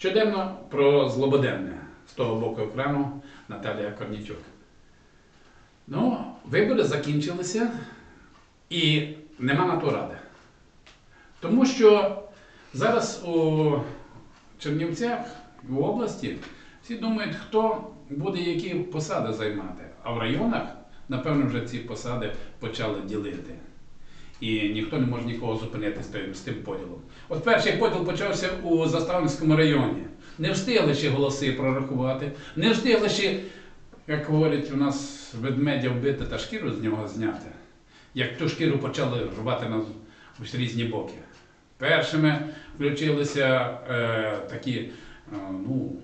Щоденно про злободенне з того боку екрану Наталія Корнічук. Ну, вибори закінчилися і нема на то ради. Тому що зараз у Чернівцях, в області, всі думають, хто буде які посади займати. А в районах, напевно, вже ці посади почали ділити. І ніхто не може нікого зупинити з тим, з тим поділом. От перший поділ почався у Заставницькому районі. Не встигли ще голоси прорахувати, не встигли ще, як говорять, у нас ведмедя вбити та шкіру з нього зняти. Як ту шкіру почали рвати на різні боки. Першими включилися е, такі е, ну,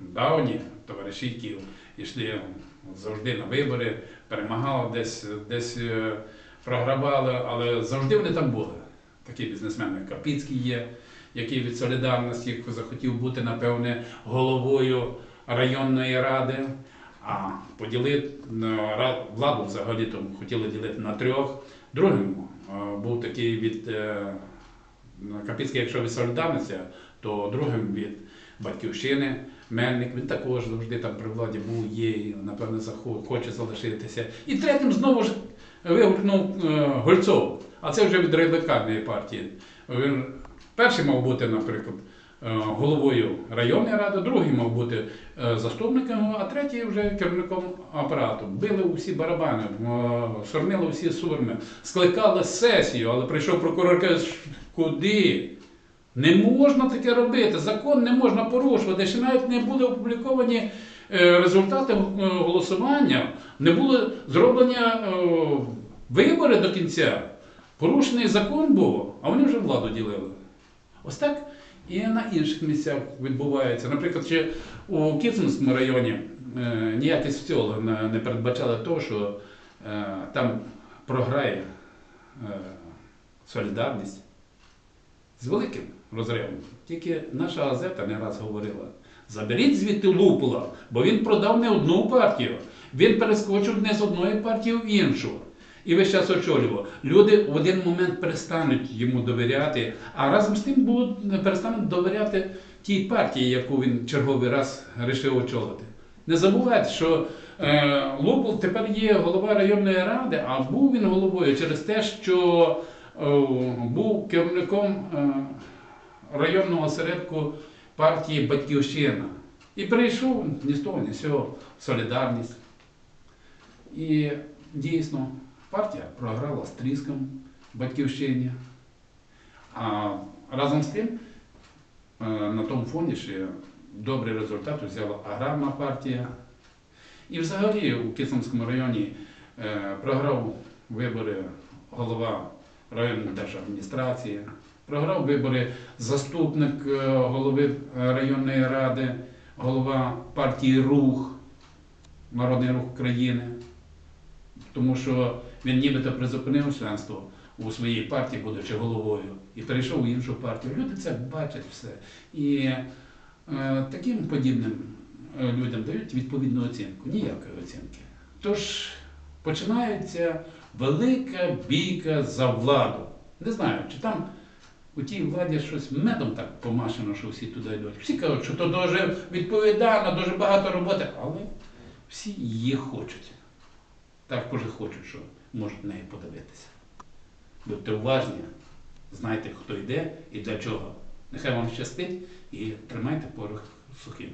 давні товариші, які йшли завжди на вибори, перемагали десь, десь е, програвали, але завжди вони там були. Такі бізнесмени, як Капіцький є, який від солідарності захотів бути, напевне, головою районної ради. А поділити владу взагалі то хотіли ділити на трьох. Другим був такий від е, Капіцький, якщо від солідарності, то другим від батьківщини. Мельник, він також завжди там при владі був, є, і, напевне, хоче залишитися. І третім знову ж вигукнув е, Гольцов, а це вже від радикальної партії. Він перший мав бути, наприклад, е, головою районної ради, другий мав бути е, заступником, а третій вже керівником апарату. Били усі барабани, шорнили всі сурми, скликали сесію, але прийшов прокурор каже, куди? Не можна таке робити, закон не можна порушувати. Ще навіть не були опубліковані результати е, голосування, не були зроблені е, вибори до кінця. Порушений закон був, а вони вже владу ділили. Ось так і на інших місцях відбувається. Наприклад, ще у Кіцманському районі е, ніякі соціологи не передбачали того, що е, там програє е, солідарність з великим розривом. Тільки наша газета не раз говорила: заберіть звідти Лупула, бо він продав не одну партію. Він перескочив не з одної партії в іншу. І весь час очолював. Люди в один момент перестануть йому довіряти, а разом з тим будуть перестануть довіряти тій партії, яку він черговий раз вирішив очолити. Не забувайте, що е, Лупул тепер є голова районної ради, а був він головою через те, що е, був керівником е, районного осередку партії Батьківщина. І прийшов ні з того, ні з цього солідарність. І дійсно партія програла з тріском батьківщині. А разом з тим е, на тому фоні ще добрий результат взяла аграрна партія. І взагалі у Кисленському районі е, програв вибори голова районної держадміністрації, програв вибори заступник е, голови е, районної ради, голова партії Рух, Народний рух України. Тому що він нібито призупинив членство у своїй партії, будучи головою, і перейшов у іншу партію. Люди це бачать все. І е, таким подібним е, людям дають відповідну оцінку, ніякої оцінки. Тож починається велика бійка за владу. Не знаю, чи там у тій владі щось медом так помашено, що всі туди йдуть. Всі кажуть, що то дуже відповідально, дуже багато роботи, але всі її хочуть. Також хочуть, що можуть неї подивитися. Будьте уважні, знайте, хто йде і для чого. Нехай вам щастить і тримайте порох сухим.